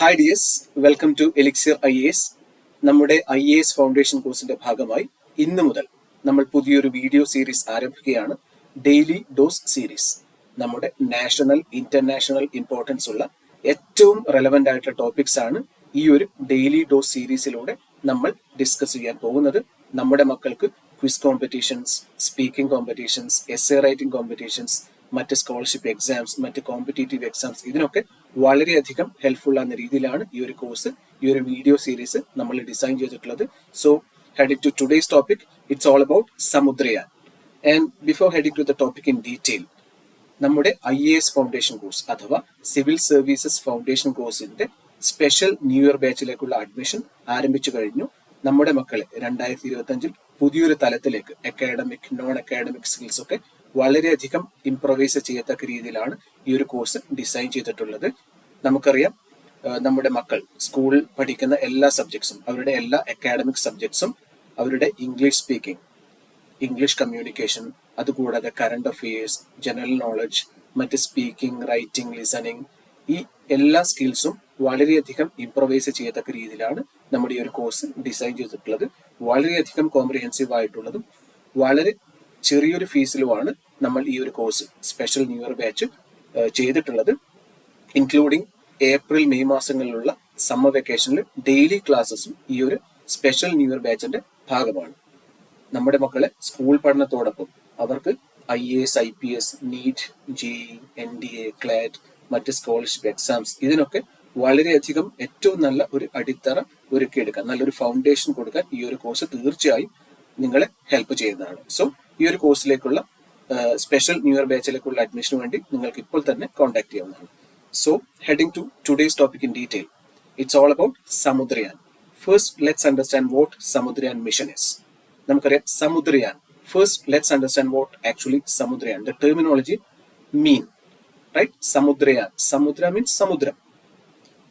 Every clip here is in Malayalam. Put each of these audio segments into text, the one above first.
Hi dears welcome to Elixir I S നമ്മുടെ ഐ എസ് ഫൗണ്ടേഷൻ കോഴ്സിന്റെ ഭാഗമായി ഇന്ന് മുതൽ നമ്മൾ പുതിയൊരു വീഡിയോ സീരീസ് ആരംഭിക്കുകയാണ്. ഡെയിലി ഡോസ് സീരീസ് നമ്മുടെ നാഷണൽ ഇന്റർനാഷണൽ ഇമ്പോർട്ടൻസ് ഉള്ള ഏറ്റവും റെലവെന്റ് ആയിട്ടുള്ള ടോപ്പിക്സ് ആണ് ഈ ഒരു ഡെയിലി ഡോസ് സീരീസിലൂടെ നമ്മൾ ഡിസ്കസ് ചെയ്യാൻ പോകുന്നത്. നമ്മുടെ മക്കൾക്ക് quiz competitions speaking competitions essay writing competitions മറ്റ് സ്കോളർഷിപ്പ് എക്സാംസ് മറ്റ് കോമ്പറ്റേറ്റീവ് എക്സാംസ് ഇതിനൊക്കെ വളരെയധികം ഹെൽപ്ഫുൾ ആകുന്ന രീതിയിലാണ് ഈ ഒരു കോഴ്സ് ഈ ഒരു വീഡിയോ സീരീസ് നമ്മൾ ഡിസൈൻ ചെയ്തിട്ടുള്ളത്. So heading to today's topic it's all about Samudrayaan and before heading to the topic in detail നമ്മുടെ I A S foundation course അഥവാ സിവിൽ സർവീസസ് ഫൗണ്ടേഷൻ കോഴ്സിന്റെ സ്പെഷ്യൽ ന്യൂ ഇയർ ബാച്ചിലേക്കുള്ള അഡ്മിഷൻ ആരംഭിച്ചു കഴിഞ്ഞു. നമ്മുടെ മക്കളെ രണ്ടായിരത്തി ഇരുപത്തി അഞ്ചിൽ പുതിയൊരു തലത്തിലേക്ക് അക്കാഡമിക് നോൺ അക്കാഡമിക് സ്കിൽസ് ഒക്കെ വളരെയധികം ഇംപ്രവൈസ് ചെയ്യത്തക്ക രീതിയിലാണ് ഈ ഒരു കോഴ്സ് ഡിസൈൻ ചെയ്തിട്ടുള്ളത്. നമുക്കറിയാം നമ്മുടെ മക്കൾ സ്കൂളിൽ പഠിക്കുന്ന എല്ലാ സബ്ജക്ട്സും അവരുടെ എല്ലാ അക്കാഡമിക് സബ്ജക്ട്സും അവരുടെ ഇംഗ്ലീഷ് സ്പീക്കിംഗ് ഇംഗ്ലീഷ് കമ്മ്യൂണിക്കേഷൻ അതുകൂടാതെ കറണ്ട് അഫയേഴ്സ് ജനറൽ നോളജ് മറ്റ് സ്പീക്കിംഗ് റൈറ്റിംഗ് ലിസണിങ് ഈ എല്ലാ സ്കിൽസും വളരെയധികം ഇംപ്രവൈസ് ചെയ്യത്തക്ക രീതിയിലാണ് നമ്മുടെ ഈ ഒരു കോഴ്സ് ഡിസൈൻ ചെയ്തിട്ടുള്ളത്. വളരെയധികം കോംപ്രിഹെൻസീവ് ആയിട്ടുള്ളതും വളരെ ചെറിയൊരു ഫീസിലുമാണ് നമ്മൾ ഈ ഒരു course special new year batch ചെയ്തിട്ടുള്ളത് ഇൻക്ലൂഡിംഗ് ഏപ്രിൽ മെയ് മാസങ്ങളിലുള്ള സമ്മർ വെക്കേഷനിൽ ഡെയിലി ക്ലാസ്സസും ഈ ഒരു സ്പെഷ്യൽ ന്യൂ ഇയർ ബാച്ചിന്റെ ഭാഗമാണ്. നമ്മുടെ മക്കളെ സ്കൂൾ പഠനത്തോടൊപ്പം അവർക്ക് I A S I P S NEET JEE N D A CLAT മറ്റ് സ്കോളർഷിപ്പ് എക്സാംസ് ഇതിനൊക്കെ വളരെയധികം ഏറ്റവും നല്ല ഒരു അടിത്തറ ഒരുക്കിയെടുക്കാൻ നല്ലൊരു ഫൗണ്ടേഷൻ കൊടുക്കാൻ ഈ ഒരു കോഴ്സ് തീർച്ചയായും നിങ്ങളെ ഹെൽപ്പ് ചെയ്യുന്നതാണ്. സോ ഈ ഒരു കോഴ്സിലേക്കുള്ള സ്പെഷ്യൽ ന്യൂ ഇയർ ബാച്ചിലേക്കുള്ള അഡ്മിഷന് വേണ്ടി നിങ്ങൾക്ക് ഇപ്പോൾ തന്നെ കോൺടാക്ട് ചെയ്യാവുന്നതാണ്. So heading to today's topic in detail it's all about Samudrayaan first let's understand what Samudrayaan mission is നമുക്കറിയാം Samudrayaan first let's understand what actually Samudrayaan the terminology mean right Samudrayaan Samudra means സമുദ്രം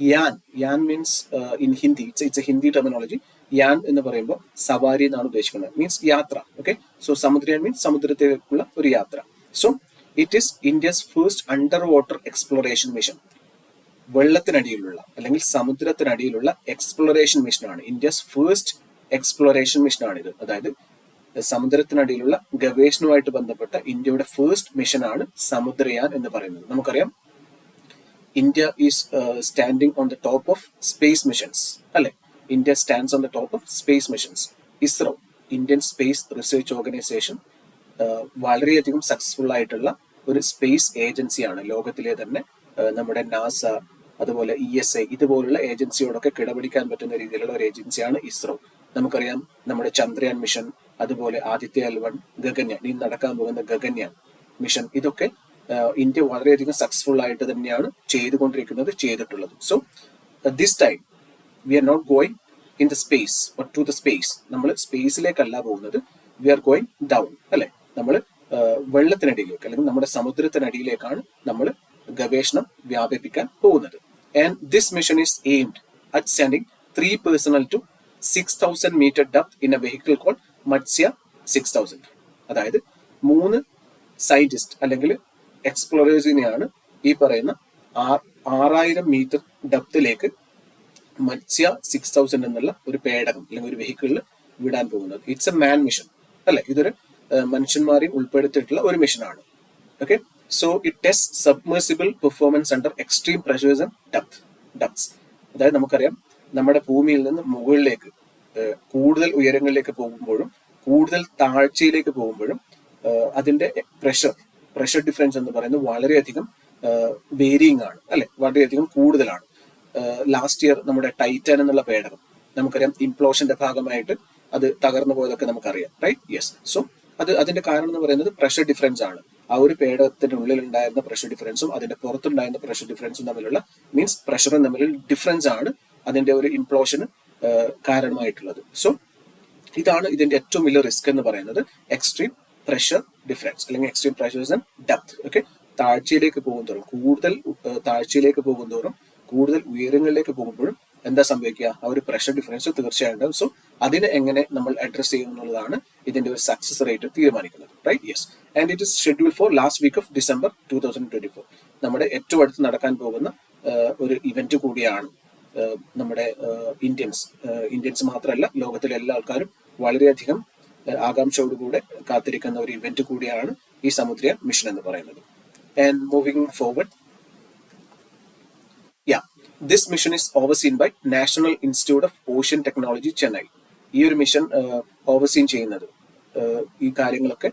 yaan yaan means in Hindi it's it's a Hindi terminology yaan എന്ന് പറയുമ്പോൾ സവാരി എന്നാണ് ഉദ്ദേശിക്കുന്നത്. മീൻസ് യാത്ര ഓക്കെ സോ സമുദ്രയാൻ മീൻസ് സമുദ്രത്തിലേക്കുള്ള ഒരു യാത്ര. So it is India's first under water exploration mission വെള്ളത്തിനടിയിലുള്ള അല്ലെങ്കിൽ സമുദ്രത്തിനടിയിലുള്ള എക്സ്പ്ലോറേഷൻ മിഷനാണ് ഇന്ത്യസ് ഫസ്റ്റ് എക്സ്പ്ലോറേഷൻ മിഷനാണ് ഇത് അതായത് സമുദ്രത്തിനടിയിലുള്ള ഗവേഷണവുമായിട്ട് ബന്ധപ്പെട്ട ഇന്ത്യയുടെ ഫസ്റ്റ് മിഷനാണ് സമുദ്രയാൻ എന്ന് പറയുന്നത്. നമുക്കറിയാം India is standing on the top of space missions അല്ലെ? India stands on the top of space missions ISRO Indian space research organisation വളരെയധികം സക്സസ്ഫുൾ ആയിട്ടുള്ള ഒരു സ്പേസ് ഏജൻസിയാണ് ലോകത്തിലെ തന്നെ നമ്മുടെ നാസ അതുപോലെ ഇ എസ് ഐ ഇതുപോലുള്ള ഏജൻസിയോടൊക്കെ കിടപിടിക്കാൻ പറ്റുന്ന രീതിയിലുള്ള ഒരു ഏജൻസിയാണ് ഇസ്രോ നമുക്കറിയാം നമ്മുടെ ചന്ദ്രയാൻ മിഷൻ അതുപോലെ ആദിത്യ എൽ വൺ ഗഗന്യാൻ ഇനി നടക്കാൻ പോകുന്ന ഗഗന്യാൻ മിഷൻ ഇതൊക്കെ ഇന്ത്യ വളരെയധികം സക്സസ്ഫുൾ ആയിട്ട് തന്നെയാണ് ചെയ്തുകൊണ്ടിരിക്കുന്നത് ചെയ്തിട്ടുള്ളത്. So this time we are not going in the space to the space നമ്മൾ സ്പേസിലേക്കല്ല പോകുന്നത്. വി ആർ ഗോയിങ് ഡൗൺ അല്ലെ? നമ്മൾ വെള്ളത്തിനടിയിലേക്ക് അല്ലെങ്കിൽ നമ്മുടെ സമുദ്രത്തിനടിയിലേക്കാണ് നമ്മൾ ഗവേഷണം വ്യാപിപ്പിക്കാൻ പോകുന്നത്. And this mission is aimed at standing three personnel to six thousand metre depth in a vehicle call Matsya six thousand അതായത് മൂന്ന് സയന്റിസ്റ്റ് അല്ലെങ്കിൽ എക്സ്പ്ലോറേഴ്സിനെയാണ് ഈ പറയുന്ന ആറായിരം മീറ്റർ ഡെപ്തിലേക്ക് മത്സ്യ സിക്സ് തൗസൻഡ് എന്നുള്ള ഒരു പേടകം അല്ലെങ്കിൽ ഒരു വെഹിക്കിളിൽ വിടാൻ പോകുന്നത്. ഇറ്റ്സ് എ മാൻ മിഷൻ അല്ലെ? ഇതൊരു മനുഷ്യന്മാരെയും ഉൾപ്പെടുത്തിയിട്ടുള്ള ഒരു മിഷനാണ് okay so it test submersible performance under extreme pressures and depth depths അതായത് നമുക്കറിയാം നമ്മുടെ ഭൂമിയിൽ നിന്ന് മുകളിലേക്ക് കൂടുതൽ ഉയരങ്ങളിലേക്ക് പോകുമ്പോഴും കൂടുതൽ താഴ്ചയിലേക്ക് പോകുമ്പോഴും അതിന്റെ പ്രഷർ പ്രഷർ ഡിഫറൻസ് എന്ന് പറയുന്നത് വളരെയധികം വേരിയിങ് ആണ്. അല്ലെ? വളരെയധികം കൂടുതലാണ്. ലാസ്റ്റ് ഇയർ നമ്മുടെ ടൈറ്റൻ എന്നുള്ള പേടകം. നമുക്കറിയാം ഇംപ്ലോഷന്റെ ഭാഗമായിട്ട് അത് തകർന്നു പോയതൊക്കെ നമുക്കറിയാം റൈറ്റ് യെസ് സോ അത് അതിന്റെ കാരണം എന്ന് പറയുന്നത് പ്രഷർ ഡിഫറൻസ് ആണ്. ആ ഒരു പേടകത്തിന്റെ ഉള്ളിൽ ഉണ്ടായിരുന്ന പ്രഷർ ഡിഫറൻസും അതിന്റെ പുറത്തുണ്ടായിരുന്ന പ്രഷർ ഡിഫറൻസും തമ്മിലുള്ള മീൻസ് പ്രഷറും തമ്മിൽ ഡിഫറൻസ് ആണ് അതിന്റെ ഒരു ഇംപ്ലോഷന് കാരണമായിട്ടുള്ളത്. സോ ഇതാണ് ഇതിന്റെ ഏറ്റവും വലിയ റിസ്ക് എന്ന് പറയുന്നത് എക്സ്ട്രീം പ്രഷർ ഡിഫറൻസ് അല്ലെങ്കിൽ എക്സ്ട്രീം പ്രഷർ ഡെപ്ത് ഓക്കെ താഴ്ചയിലേക്ക് പോകുന്നതോറും കൂടുതൽ താഴ്ചയിലേക്ക് പോകുന്തോറും കൂടുതൽ ഉയരങ്ങളിലേക്ക് പോകുമ്പോഴും എന്താ സംഭവിക്കുക? ആ ഒരു പ്രഷർ ഡിഫറൻസ് തീർച്ചയായിട്ടും. സോ അതിനെ എങ്ങനെ നമ്മൾ അഡ്രസ് ചെയ്യും എന്നുള്ളതാണ് ഇതിന്റെ ഒരു സക്സസ് റേറ്റ് തീരുമാനിക്കുന്നത്. Right yes and it is schedule for last week of December two thousand twenty four നമ്മുടെ ഏറ്റവും അടുത്ത് നടക്കാൻ പോകുന്ന ഒരു ഇവന്റ് കൂടിയാണ് നമ്മുടെ ഇന്ത്യൻസ് ഇന്ത്യൻസ് മാത്രമല്ല ലോകത്തിലെ എല്ലാ ആൾക്കാരും വളരെയധികം ആകാംക്ഷയോടുകൂടെ കാത്തിരിക്കുന്ന ഒരു ഇവന്റ് കൂടിയാണ് ഈ സമുദ്ര മിഷൻ എന്ന് പറയുന്നത്. And moving forward this mission is overseen by national institute of ocean technology Chennai ഈ ഒരു മിഷൻ ഓവർസീൻ ചെയ്യുന്നത് ഈ കാര്യങ്ങളൊക്കെ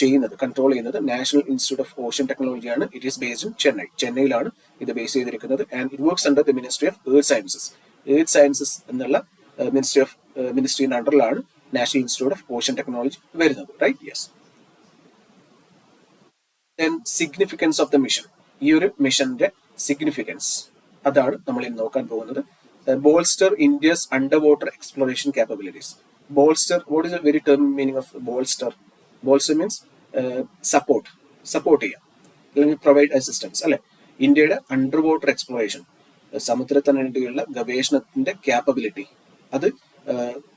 ചെയ്യുന്നത് കൺട്രോൾ ചെയ്യുന്നത് national institute of ocean ടെക്നോളജിയാണ് it is based in Chennai ചെന്നൈയിലാണ് ഇത് ബേസ് ചെയ്തിരിക്കുന്നത്. And it works under the ministry of earth sciences earth sciences എന്നുള്ള മിനിസ്ട്രി ഓഫ് മിനിസ്ട്രിയുടെ അണ്ടറിലാണ് national institute of ocean technology വരുന്നത്. Right yes significance of the mission ഈ ഒരു മിഷന്റെ സിഗ്നിഫിക്കൻസ് അതാണ് നമ്മൾ ഇന്ന് നോക്കാൻ പോകുന്നത്. Bolster India's under water exploration capabilities bolster what is a very term meaning of bolster bolster means support support ചെയ്യാം. അല്ലെങ്കിൽ പ്രൊവൈഡ് അസിസ്റ്റൻസ് അല്ലെ? ഇന്ത്യയുടെ അണ്ടർ വാട്ടർ എക്സ്പ്ലോറേഷൻ സമുദ്രത്തിനുള്ള ഗവേഷണത്തിന്റെ ക്യാപ്പബിലിറ്റി അത്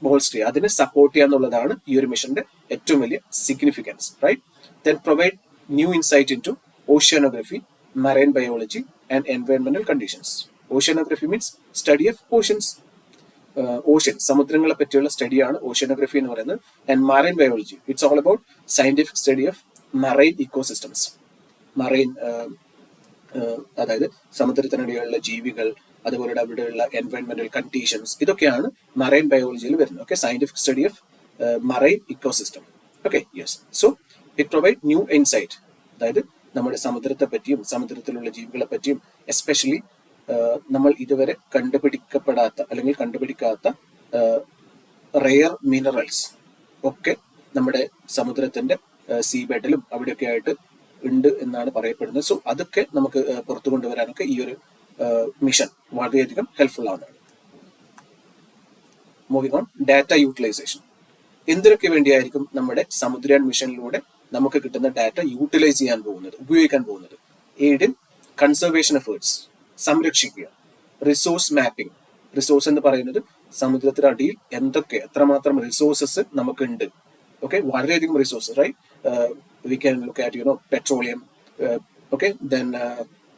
ബോൾസ്റ്റർ ചെയ്യുക. അതിനെ സപ്പോർട്ട് ചെയ്യുക എന്നുള്ളതാണ് ഈ ഒരു മിഷന്റെ ഏറ്റവും വലിയ significance right then provide new insight in to oceanography marine biology and എൻവയോൺമെന്റൽ conditions oceanography means study of oceans ocean സമുദ്രങ്ങളെ പറ്റിയുള്ള സ്റ്റഡിയാണ് ഓഷ്യനോഗ്രഫി എന്ന് പറയുന്നത്. And marine biology it's all about scientific study of marine ecosystems marine അതായത് സമുദ്രത്തിനിടയിലുള്ള ജീവികൾ അതുപോലെ അവിടെയുള്ള എൻവയോൺമെന്റൽ കണ്ടീഷൻസ് ഇതൊക്കെയാണ് മറൈൻ ബയോളജിയിൽ വരുന്നത്. Okay scientific study of marine ecosystem okay yes so it provide new insight അതായത് നമ്മുടെ സമുദ്രത്തെ പറ്റിയും സമുദ്രത്തിലുള്ള ജീവികളെ പറ്റിയും എസ്പെഷ്യലി നമ്മൾ ഇതുവരെ കണ്ടുപിടിക്കപ്പെടാത്ത അല്ലെങ്കിൽ കണ്ടുപിടിക്കാത്ത റെയർ മിനറൽസ് ഒക്കെ നമ്മുടെ സമുദ്രത്തിന്റെ സീബെഡിലും അവിടെയൊക്കെ ആയിട്ട് ഉണ്ട് എന്നാണ് പറയപ്പെടുന്നത്. സോ അതൊക്കെ നമുക്ക് പുറത്തു കൊണ്ടുവരാനൊക്കെ ഈ ഒരു മിഷൻ വളരെയധികം ഹെൽപ്ഫുൾ ആവുന്നതാണ് മൂവിംഗ് ഓൺ ഡാറ്റ യൂട്ടിലൈസേഷൻ എന്തിനൊക്കെ വേണ്ടിയായിരിക്കും നമ്മുടെ സമുദ്രയാൻ മിഷനിലൂടെ നമുക്ക് കിട്ടുന്ന ഡാറ്റ യൂട്ടിലൈസ് ചെയ്യാൻ പോകുന്നത് ഉപയോഗിക്കാൻ പോകുന്നത്. എയ്ഡ് കൺസർവേഷൻ എഫേർട്സ് സംരക്ഷിക്കുക. റിസോഴ്സ് മാപ്പിംഗ് റിസോഴ്സ് എന്ന് പറയുന്നത് സമുദ്രത്തിന്റെ അടിയിൽ എന്തൊക്കെ എത്രമാത്രം റിസോഴ്സസ് നമുക്കുണ്ട്. ഓക്കെ വളരെയധികം resources right we can look at you know petroleum okay then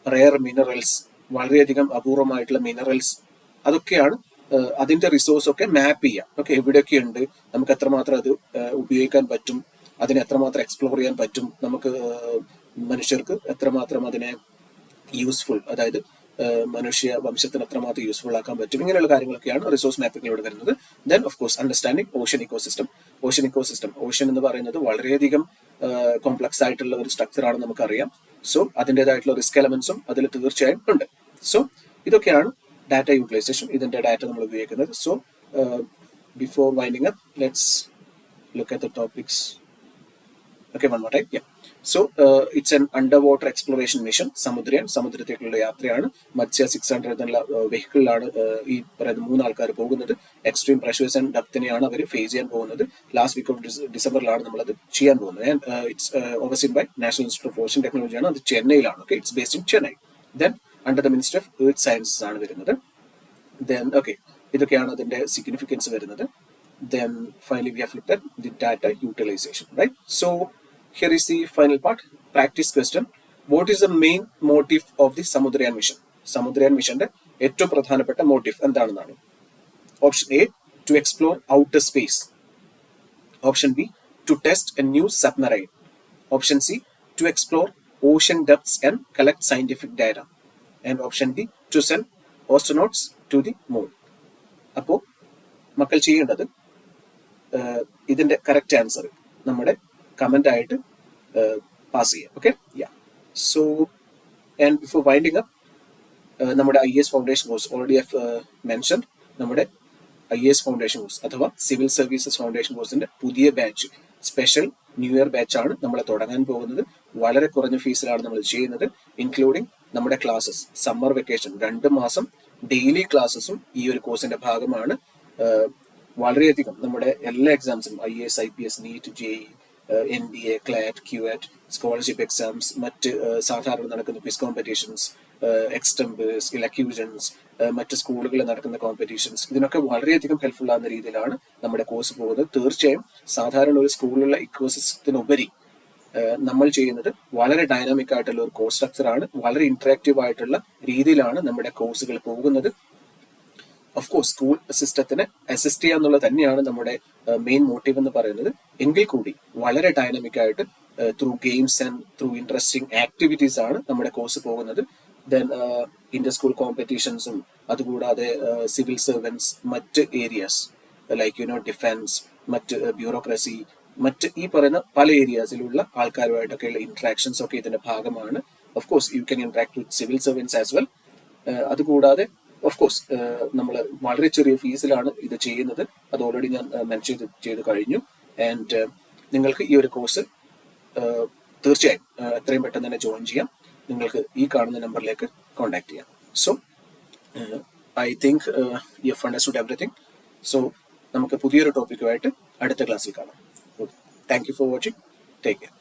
rare minerals വളരെയധികം അപൂർവമായിട്ടുള്ള മിനറൽസ് അതൊക്കെയാണ് അതിന്റെ റിസോഴ്സ് ഒക്കെ മാപ്പ് ചെയ്യാം ഓക്കെ എവിടെയൊക്കെ ഉണ്ട് നമുക്ക് എത്രമാത്രം അത് ഉപയോഗിക്കാൻ പറ്റും? അതിനെ എത്രമാത്രം എക്സ്പ്ലോർ ചെയ്യാൻ പറ്റും നമുക്ക് മനുഷ്യർക്ക് എത്രമാത്രം അതിനെ യൂസ്ഫുൾ അതായത് മനുഷ്യ വംശത്തിന് എത്രമാത്രം യൂസ്ഫുൾ ആക്കാൻ പറ്റും ഇങ്ങനെയുള്ള കാര്യങ്ങളൊക്കെയാണ് റിസോഴ്സ് മാപ്പിങ്ങിലൂടെ വരുന്നത്. Then of course understanding ocean ecosystem ocean ecosystem ocean എന്ന് പറയുന്നത് വളരെയധികം കോംപ്ലക്സ് ആയിട്ടുള്ള ഒരു സ്ട്രക്ചറാണ് നമുക്കറിയാം. സോ അതിന്റെതായിട്ടുള്ള റിസ്ക് എലമെന്റ്സും അതിൽ തീർച്ചയായും ഉണ്ട്. സോ ഇതൊക്കെയാണ് ഡാറ്റ യൂട്ടിലൈസേഷൻ ഇതിന്റെ ഡാറ്റ നമ്മൾ ഉപയോഗിക്കുന്നത്. So before winding up let's look at the topics okay one more time yeah so it's an under water exploration mission സമുദ്രൻ സമുദ്രത്തേക്കുള്ള യാത്രയാണ്. മത്സ്യ സിക്സ് ഹൺഡ്രഡ് എന്നുള്ള വെഹിക്കിളിലാണ് ഈ പറയുന്ന മൂന്ന് ആൾക്കാർ പോകുന്നത്. എക്സ്ട്രീം പ്രഷേഴ്സ് ആൻഡ് ഡെപ്തിനെയാണ് അവർ ഫേസ് ചെയ്യാൻ പോകുന്നത്. ലാസ്റ്റ് വീക്ക് ഓഫ് ഡിസംബറിലാണ് നമ്മളത് ചെയ്യാൻ പോകുന്നത്. It's overseen by national institute of ocean ടെക്നോളജിയാണ് അത് ചെന്നൈയിലാണ്. Okay it's based in Chennai then under the minister of earth sciences ആണ് വരുന്നത്. ദെൻ ഓക്കെ ഇതൊക്കെയാണ് അതിന്റെ സിഗ്നിഫിക്കൻസ് വരുന്നത്. Then finally we have looked at the data utilisation right so here is the final part. Practice question. What is the main motive of the Samudrayaan mission Samudrayaan മിഷന്റെ ഏറ്റവും പ്രധാനപ്പെട്ട മോട്ടീവ് എന്താണെന്നാണ്. Option A to explore outer space option B to test a new submarine option C to explore ocean depths and collect scientific data and option D to send astronauts to the moon അപ്പോൾ മക്കൾ ചെയ്യേണ്ടത് ഇതിന്റെ കറക്റ്റ് ആൻസർ നമ്മുടെ കമന്റ് ആയിട്ട് പാസ് ചെയ്യാം. Okay yeah so and before winding up നമ്മുടെ I S foundation course already have mention നമ്മുടെ ഐ എസ് ഫൗണ്ടേഷൻ കോഴ്സ് അഥവാ സിവിൽ സർവീസസ് ഫൗണ്ടേഷൻ കോഴ്സിന്റെ പുതിയ batch special new year batch ആണ് നമ്മൾ തുടങ്ങാൻ പോകുന്നത്. വളരെ കുറഞ്ഞ ഫീസിലാണ് നമ്മൾ ചെയ്യുന്നത് ഇൻക്ലൂഡിംഗ് നമ്മുടെ ക്ലാസ്സസ് സമ്മർ വെക്കേഷൻ രണ്ട് മാസം ഡെയിലി ക്ലാസ്സസും ഈ ഒരു കോഴ്സിന്റെ ഭാഗമാണ്. വളരെയധികം നമ്മുടെ എല്ലാ എക്സാംസും I S I P S NEET J N B A CLAT CUET scholarship exams മറ്റ് സാധാരണ നടക്കുന്ന quiz competitions extempore skill acquisitions മറ്റ് സ്കൂളുകളിൽ നടക്കുന്ന കോമ്പറ്റീഷൻസ് ഇതിനൊക്കെ വളരെയധികം ഹെൽപ്ഫുൾ ആകുന്ന രീതിയിലാണ് നമ്മുടെ കോഴ്സ് പോകുന്നത്. തീർച്ചയായും സാധാരണ ഒരു സ്കൂളിലുള്ള ഇക്കോസിസ്റ്റത്തിനുപരി നമ്മൾ ചെയ്യുന്നത് വളരെ ഡൈനാമിക് ആയിട്ടുള്ള ഒരു കോഴ്സ് സ്ട്രക്ചർ ആണ്. വളരെ ഇന്ററാക്റ്റീവ് ആയിട്ടുള്ള രീതിയിലാണ് നമ്മുടെ കോഴ്സുകൾ പോകുന്നത്. ഓഫ് കോഴ്സ് സ്കൂൾ സിസ്റ്റത്തിന് അസിസ്റ്റ് ചെയ്യുക എന്നുള്ളത് തന്നെയാണ് നമ്മുടെ മെയിൻ മോട്ടീവ് എന്ന് പറയുന്നത്. എങ്കിൽ കൂടി വളരെ ഡൈനമിക് ആയിട്ട് through games and through interesting activities ആണ് നമ്മുടെ കോഴ്സ് പോകുന്നത്. ദെൻ ഇന്റർ സ്കൂൾ കോമ്പറ്റീഷൻസും അതുകൂടാതെ സിവിൽ സർവൻസ് മറ്റ് ഏരിയാസ് ലൈക്ക് യുനോ ഡിഫൻസ് മറ്റ് ബ്യൂറോക്രസി മറ്റ് ഈ പറയുന്ന പല ഏരിയാസിലുള്ള ആൾക്കാരുമായിട്ടൊക്കെയുള്ള ഇന്ററാക്ഷൻസ് ഒക്കെ ഇതിന്റെ ഭാഗമാണ്. Of course you can interact with civil servants as well അതുകൂടാതെ ഓഫ് കോഴ്സ് നമ്മൾ വളരെ ചെറിയ ഫീസിലാണ് ഇത് ചെയ്യുന്നത്. അത് ഓൾറെഡി ഞാൻ മെൻഷൻ ചെയ്ത് ചെയ്ത് കഴിഞ്ഞു. ആൻഡ് നിങ്ങൾക്ക് ഈ ഒരു കോഴ്സ് തീർച്ചയായും എത്രയും പെട്ടെന്ന് തന്നെ ജോയിൻ ചെയ്യാം. നിങ്ങൾക്ക് ഈ കാണുന്ന നമ്പറിലേക്ക് കോൺടാക്ട് ചെയ്യാം. So I think you understood everything so നമുക്ക് പുതിയൊരു ടോപ്പിക്കുമായിട്ട് അടുത്ത ക്ലാസ്സിൽ കാണാം. Thank you for watching take care